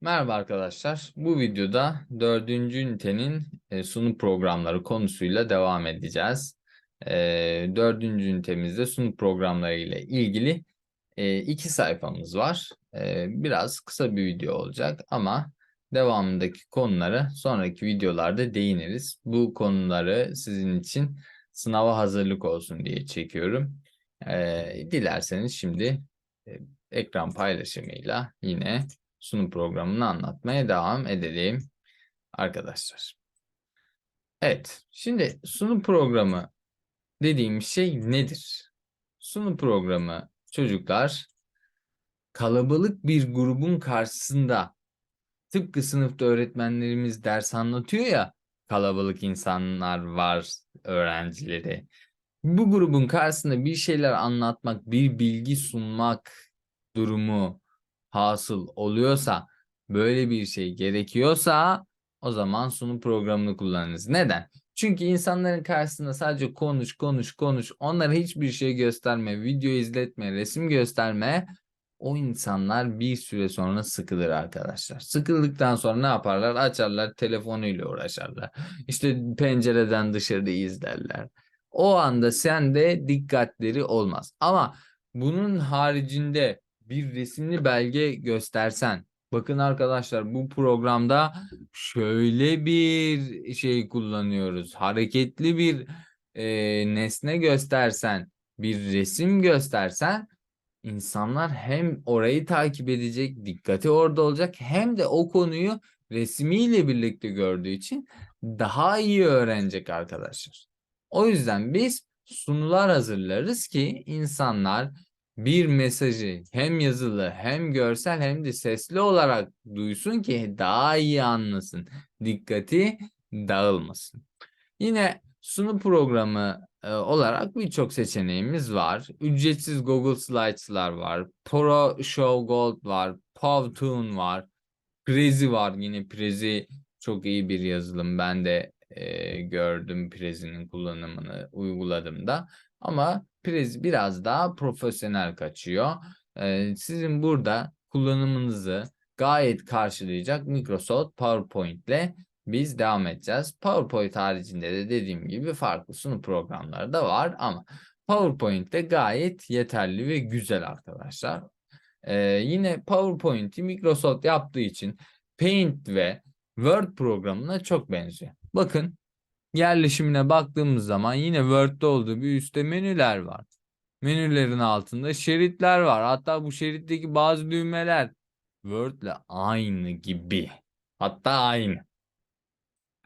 Merhaba arkadaşlar. Bu videoda dördüncü ünitenin e, sunum programları konusuyla devam edeceğiz. E, dördüncü ünitemizde sunum programları ile ilgili e, iki sayfamız var. Biraz kısa bir video olacak ama devamındaki konulara sonraki videolarda değiniriz. Bu konuları sizin için sınava hazırlık olsun diye çekiyorum. Dilerseniz şimdi ekran paylaşımıyla yine sunum programını anlatmaya devam edelim arkadaşlar. Evet, şimdi sunum programı dediğim şey nedir? Sunum programı çocuklar kalabalık bir grubun karşısında tıpkı sınıfta öğretmenlerimiz ders anlatıyor ya kalabalık insanlar var öğrencileri. Bu grubun karşısında bir şeyler anlatmak, bir bilgi sunmak durumu hasıl oluyorsa, böyle bir şey gerekiyorsa o zaman sunum programını kullanırız. Neden? Çünkü insanların karşısında sadece konuş, konuş, konuş, onlara hiçbir şey gösterme, video izletme, resim gösterme, o insanlar bir süre sonra sıkılır arkadaşlar. Sıkıldıktan sonra ne yaparlar? Açarlar telefonuyla uğraşarlar. İşte pencereden dışarıda izlerler. O anda sen de dikkatleri olmaz. Ama bunun haricinde bir resimli belge göstersen. Bakın arkadaşlar bu programda şöyle bir şey kullanıyoruz. Hareketli bir e, nesne göstersen, bir resim göstersen insanlar hem orayı takip edecek, dikkati orada olacak hem de o konuyu resmiyle birlikte gördüğü için daha iyi öğrenecek arkadaşlar. O yüzden biz sunular hazırlarız ki insanlar bir mesajı hem yazılı hem görsel hem de sesli olarak duysun ki daha iyi anlasın. Dikkati dağılmasın. Yine sunu programı e, olarak birçok seçeneğimiz var. Ücretsiz Google Slides'lar var. Pro Show Gold var. Powtoon var. Prezi var. Yine Prezi çok iyi bir yazılım. Ben de e, gördüm Prezi'nin kullanımını uyguladım da. Ama Priz biraz daha profesyonel kaçıyor. Ee, sizin burada kullanımınızı gayet karşılayacak Microsoft PowerPoint ile biz devam edeceğiz. PowerPoint haricinde de dediğim gibi farklı sunum programları da var ama PowerPoint de gayet yeterli ve güzel arkadaşlar. Ee, yine PowerPoint'i Microsoft yaptığı için Paint ve Word programına çok benziyor. Bakın yerleşimine baktığımız zaman yine Word'de olduğu bir üstte menüler var. Menülerin altında şeritler var. Hatta bu şeritteki bazı düğmeler Word'le aynı gibi. Hatta aynı.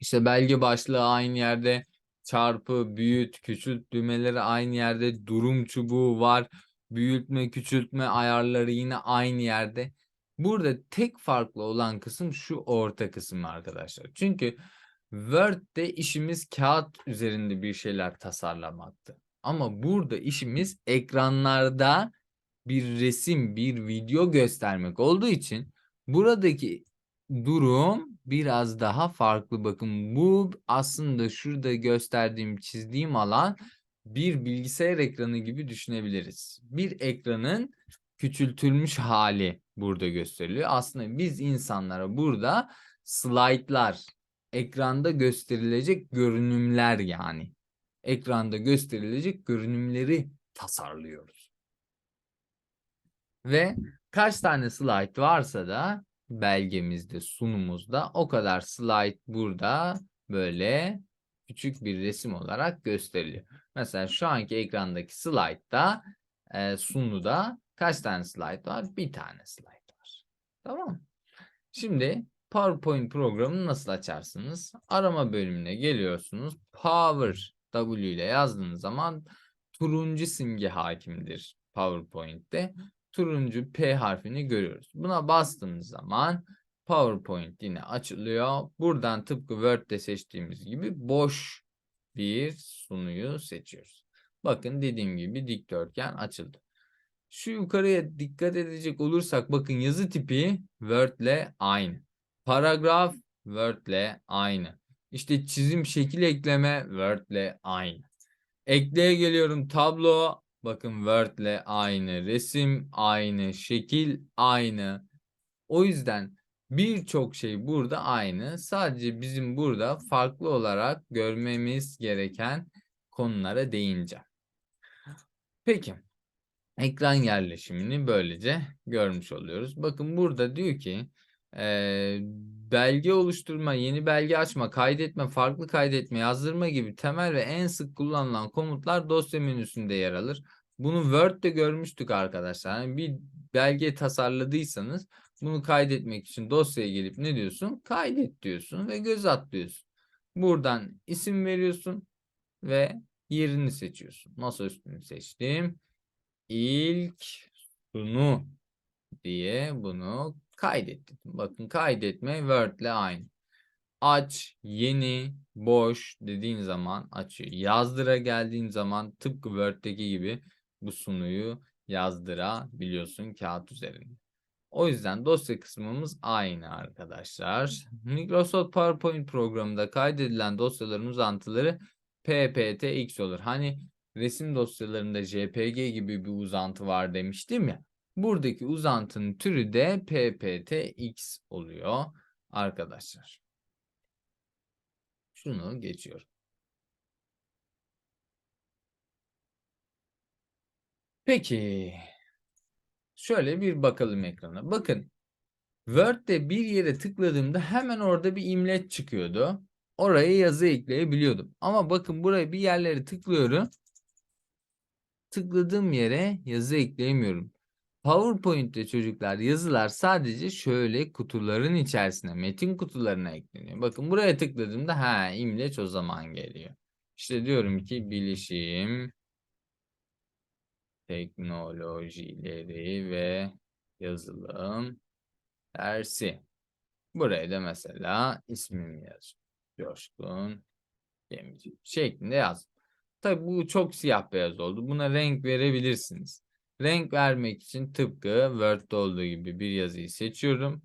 İşte belge başlığı aynı yerde, çarpı, büyüt, küçült düğmeleri aynı yerde, durum çubuğu var. Büyütme, küçültme ayarları yine aynı yerde. Burada tek farklı olan kısım şu orta kısım arkadaşlar. Çünkü Word'de işimiz kağıt üzerinde bir şeyler tasarlamaktı. Ama burada işimiz ekranlarda bir resim, bir video göstermek olduğu için buradaki durum biraz daha farklı. Bakın bu aslında şurada gösterdiğim, çizdiğim alan bir bilgisayar ekranı gibi düşünebiliriz. Bir ekranın küçültülmüş hali burada gösteriliyor. Aslında biz insanlara burada slaytlar, ekranda gösterilecek görünümler yani. Ekranda gösterilecek görünümleri tasarlıyoruz. Ve kaç tane slide varsa da belgemizde, sunumuzda o kadar slide burada böyle küçük bir resim olarak gösteriliyor. Mesela şu anki ekrandaki slide'da e, sunuda kaç tane slide var? Bir tane slide var. Tamam? Şimdi PowerPoint programını nasıl açarsınız? Arama bölümüne geliyorsunuz. Power W ile yazdığınız zaman turuncu simge hakimdir PowerPoint'te. Turuncu P harfini görüyoruz. Buna bastığınız zaman PowerPoint yine açılıyor. Buradan tıpkı Word'de seçtiğimiz gibi boş bir sunuyu seçiyoruz. Bakın dediğim gibi dikdörtgen açıldı. Şu yukarıya dikkat edecek olursak bakın yazı tipi Word ile aynı. Paragraf Word ile aynı. İşte çizim şekil ekleme Word ile aynı. Ekleye geliyorum tablo. Bakın Word ile aynı. Resim aynı. Şekil aynı. O yüzden Birçok şey burada aynı. Sadece bizim burada farklı olarak görmemiz gereken konulara değineceğim. Peki. Ekran yerleşimini böylece görmüş oluyoruz. Bakın burada diyor ki belge oluşturma, yeni belge açma, kaydetme, farklı kaydetme, yazdırma gibi temel ve en sık kullanılan komutlar dosya menüsünde yer alır. Bunu Word'de görmüştük arkadaşlar. Yani bir belge tasarladıysanız bunu kaydetmek için dosyaya gelip ne diyorsun? Kaydet diyorsun ve göz at diyorsun. Buradan isim veriyorsun ve yerini seçiyorsun. Masa üstünü seçtim. İlk sunu diye bunu kaydettim. Bakın kaydetme Word ile aynı. Aç, yeni, boş dediğin zaman açıyor. Yazdıra geldiğin zaman tıpkı Word'deki gibi bu sunuyu yazdırabiliyorsun kağıt üzerinde. O yüzden dosya kısmımız aynı arkadaşlar. Microsoft PowerPoint programında kaydedilen dosyaların uzantıları PPTX olur. Hani resim dosyalarında JPG gibi bir uzantı var demiştim ya. Buradaki uzantının türü de PPTX oluyor arkadaşlar. Şunu geçiyorum. Peki. Şöyle bir bakalım ekrana. Bakın. Word'de bir yere tıkladığımda hemen orada bir imleç çıkıyordu. Oraya yazı ekleyebiliyordum. Ama bakın buraya bir yerlere tıklıyorum. Tıkladığım yere yazı ekleyemiyorum. PowerPoint'te çocuklar yazılar sadece şöyle kutuların içerisine, metin kutularına ekleniyor. Bakın buraya tıkladığımda ha imleç o zaman geliyor. İşte diyorum ki bilişim teknolojileri ve yazılım dersi. Buraya da mesela ismimi yaz. Coşkun Gemici şeklinde yaz. Tabi bu çok siyah beyaz oldu. Buna renk verebilirsiniz. Renk vermek için tıpkı Word'de olduğu gibi bir yazıyı seçiyorum.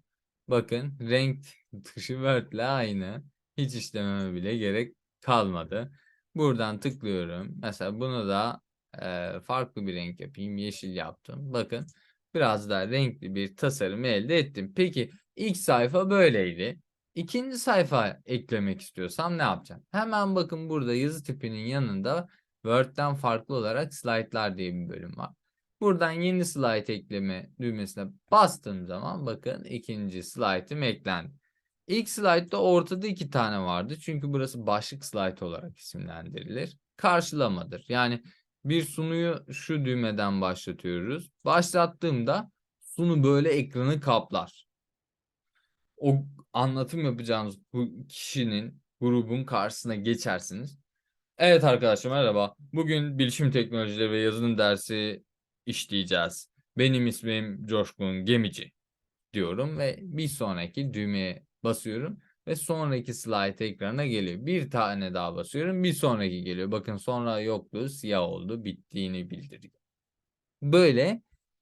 Bakın renk dışı Word ile aynı. Hiç işlememe bile gerek kalmadı. Buradan tıklıyorum. Mesela bunu da e, farklı bir renk yapayım. Yeşil yaptım. Bakın biraz daha renkli bir tasarım elde ettim. Peki ilk sayfa böyleydi. İkinci sayfa eklemek istiyorsam ne yapacağım? Hemen bakın burada yazı tipinin yanında Word'den farklı olarak slaytlar diye bir bölüm var. Buradan yeni slide ekleme düğmesine bastığım zaman bakın ikinci slaytım eklendi. İlk slaytta ortada iki tane vardı. Çünkü burası başlık slide olarak isimlendirilir. Karşılamadır. Yani bir sunuyu şu düğmeden başlatıyoruz. Başlattığımda sunu böyle ekranı kaplar. O anlatım yapacağınız bu kişinin, grubun karşısına geçersiniz. Evet arkadaşlar merhaba. Bugün bilişim teknolojileri ve yazılım dersi işleyeceğiz. Benim ismim Coşkun Gemici diyorum ve bir sonraki düğmeye basıyorum ve sonraki slide ekrana geliyor. Bir tane daha basıyorum bir sonraki geliyor. Bakın sonra yoktu siyah oldu bittiğini bildiriyor. Böyle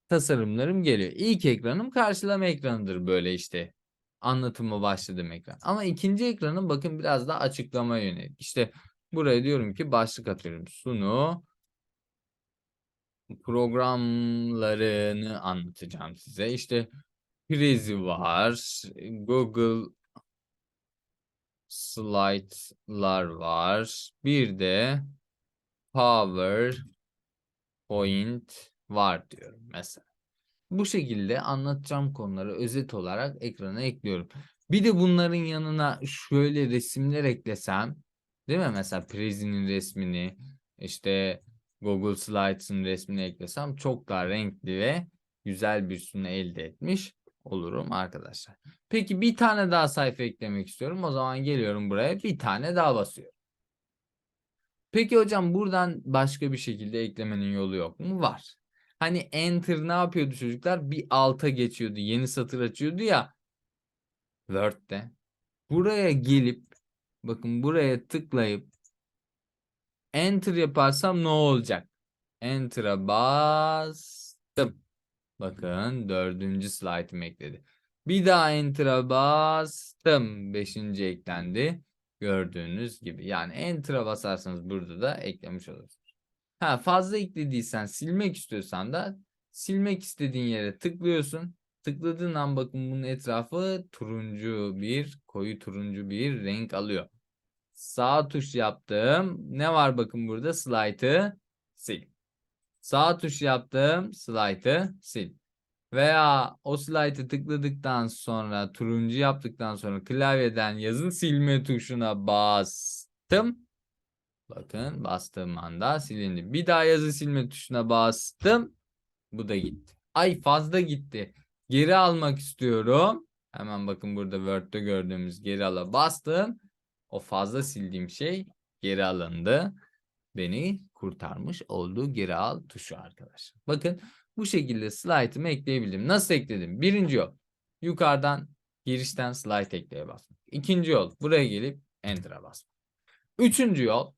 tasarımlarım geliyor. İlk ekranım karşılama ekranıdır böyle işte. Anlatımı başladım ekran. Ama ikinci ekranım bakın biraz daha açıklama yönelik. İşte buraya diyorum ki başlık atıyorum. Sunu programlarını anlatacağım size. İşte Prezi var. Google Slide'lar var. Bir de PowerPoint var diyorum mesela. Bu şekilde anlatacağım konuları özet olarak ekrana ekliyorum. Bir de bunların yanına şöyle resimler eklesem, değil mi? Mesela Prezi'nin resmini, işte Google Slides'ın resmini eklesem çok daha renkli ve güzel bir sunu elde etmiş olurum arkadaşlar. Peki bir tane daha sayfa eklemek istiyorum. O zaman geliyorum buraya bir tane daha basıyorum. Peki hocam buradan başka bir şekilde eklemenin yolu yok mu? Var. Hani enter ne yapıyordu çocuklar? Bir alta geçiyordu. Yeni satır açıyordu ya. Word'de. Buraya gelip bakın buraya tıklayıp enter yaparsam ne olacak? Enter'a bastım. Bakın dördüncü slaytımı ekledi. Bir daha enter'a bastım. Beşinci eklendi. Gördüğünüz gibi. Yani enter'a basarsanız burada da eklemiş olursunuz. Ha, fazla eklediysen silmek istiyorsan da silmek istediğin yere tıklıyorsun. Tıkladığın an bakın bunun etrafı turuncu bir, koyu turuncu bir renk alıyor. Sağ tuş yaptım. Ne var bakın burada? Slide'ı sil. Sağ tuş yaptım. Slide'ı sil. Veya o slide'ı tıkladıktan sonra turuncu yaptıktan sonra klavyeden yazı silme tuşuna bastım. Bakın bastığım anda silindi. Bir daha yazı silme tuşuna bastım. Bu da gitti. Ay fazla gitti. Geri almak istiyorum. Hemen bakın burada Word'de gördüğümüz geri ala bastım. O fazla sildiğim şey geri alındı. Beni kurtarmış olduğu geri al tuşu arkadaşlar. Bakın bu şekilde slide'ımı ekleyebildim. Nasıl ekledim? Birinci yol. Yukarıdan girişten slide ekleye basmak. İkinci yol. Buraya gelip enter'a basmak. Üçüncü yol.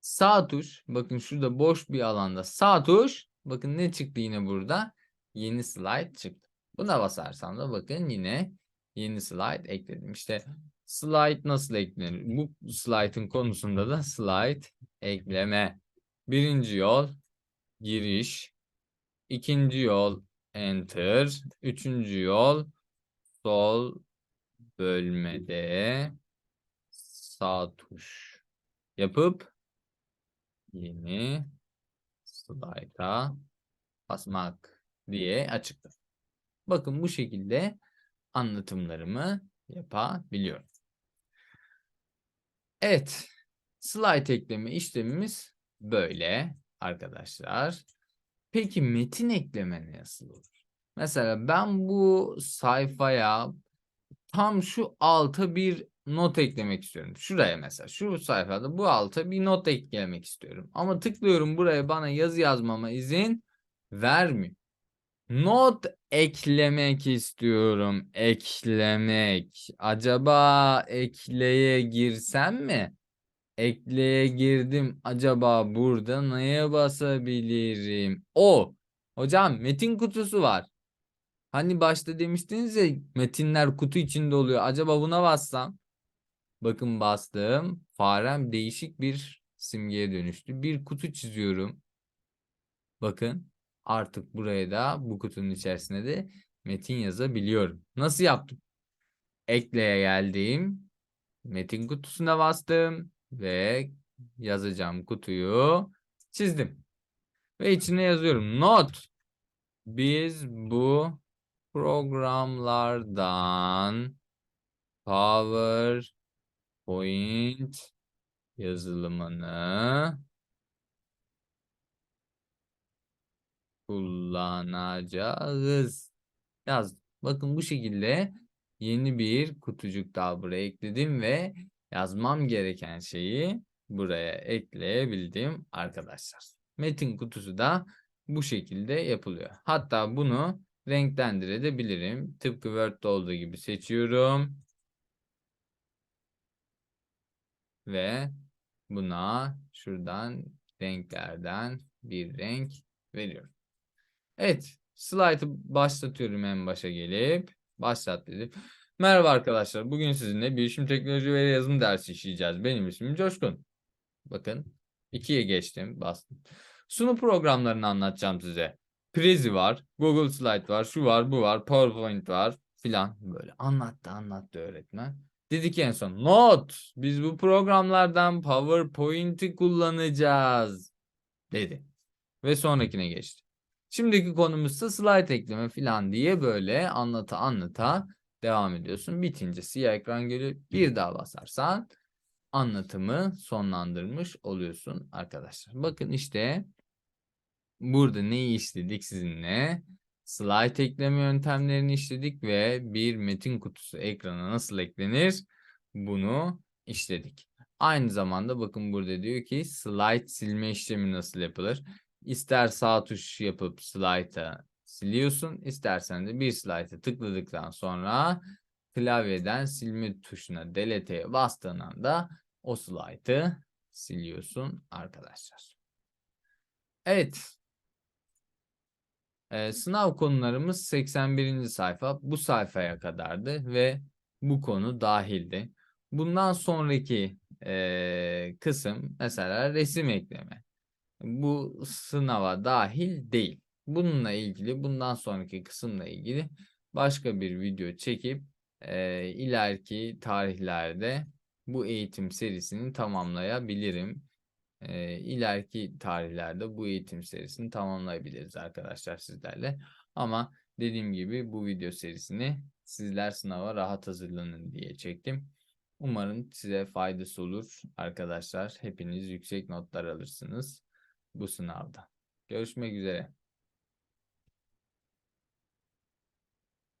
Sağ tuş. Bakın şurada boş bir alanda sağ tuş. Bakın ne çıktı yine burada? Yeni slide çıktı. Buna basarsam da bakın yine yeni slide ekledim. İşte slide nasıl eklenir? Bu slide'ın konusunda da slide ekleme. Birinci yol giriş. ikinci yol enter. Üçüncü yol sol bölmede sağ tuş yapıp yeni slide'a basmak diye açıktır. Bakın bu şekilde anlatımlarımı yapabiliyorum. Evet. Slide ekleme işlemimiz böyle arkadaşlar. Peki metin ekleme nasıl olur? Mesela ben bu sayfaya tam şu alta bir not eklemek istiyorum. Şuraya mesela şu sayfada bu alta bir not eklemek istiyorum. Ama tıklıyorum buraya bana yazı yazmama izin vermiyor. Not eklemek istiyorum. Eklemek. Acaba ekleye girsem mi? Ekleye girdim. Acaba burada neye basabilirim? O. Hocam metin kutusu var. Hani başta demiştiniz ya metinler kutu içinde oluyor. Acaba buna bassam? Bakın bastım. Farem değişik bir simgeye dönüştü. Bir kutu çiziyorum. Bakın artık buraya da bu kutunun içerisine de metin yazabiliyorum. Nasıl yaptım? Ekleye geldim. Metin kutusuna bastım ve yazacağım kutuyu çizdim. Ve içine yazıyorum. Not. Biz bu programlardan PowerPoint yazılımını kullanacağız. Yaz. Bakın bu şekilde yeni bir kutucuk daha buraya ekledim ve yazmam gereken şeyi buraya ekleyebildim arkadaşlar. Metin kutusu da bu şekilde yapılıyor. Hatta bunu renklendirebilirim. Tıpkı Word'de olduğu gibi seçiyorum. Ve buna şuradan renklerden bir renk veriyorum. Evet. Slide'ı başlatıyorum en başa gelip. Başlat dedim. Merhaba arkadaşlar. Bugün sizinle bilişim teknoloji ve yazılım dersi işleyeceğiz. Benim ismim Coşkun. Bakın. ikiye geçtim. Bastım. Sunu programlarını anlatacağım size. Prezi var. Google Slide var. Şu var. Bu var. PowerPoint var. Filan. Böyle anlattı anlattı öğretmen. Dedi ki en son. Not. Biz bu programlardan PowerPoint'i kullanacağız. Dedi. Ve sonrakine geçti. Şimdiki konumuzsa slide ekleme falan diye böyle anlata anlata devam ediyorsun. Bitince siyah ekran geliyor. Bir daha basarsan anlatımı sonlandırmış oluyorsun arkadaşlar. Bakın işte burada neyi işledik sizinle? Slide ekleme yöntemlerini işledik ve bir metin kutusu ekrana nasıl eklenir? Bunu işledik. Aynı zamanda bakın burada diyor ki slide silme işlemi nasıl yapılır? İster sağ tuş yapıp slide'a siliyorsun. istersen de bir slide'a tıkladıktan sonra klavyeden silme tuşuna delete'ye bastığın anda o slide'ı siliyorsun arkadaşlar. Evet. Ee, sınav konularımız 81. sayfa. Bu sayfaya kadardı ve bu konu dahildi. Bundan sonraki e, kısım mesela resim ekleme bu sınava dahil değil. bununla ilgili bundan sonraki kısımla ilgili başka bir video çekip e, ileriki tarihlerde bu eğitim serisini tamamlayabilirim. E, ileriki tarihlerde bu eğitim serisini tamamlayabiliriz arkadaşlar sizlerle. Ama dediğim gibi bu video serisini sizler sınava rahat hazırlanın diye çektim. Umarım size faydası olur arkadaşlar. Hepiniz yüksek notlar alırsınız bu sınavda. Görüşmek üzere.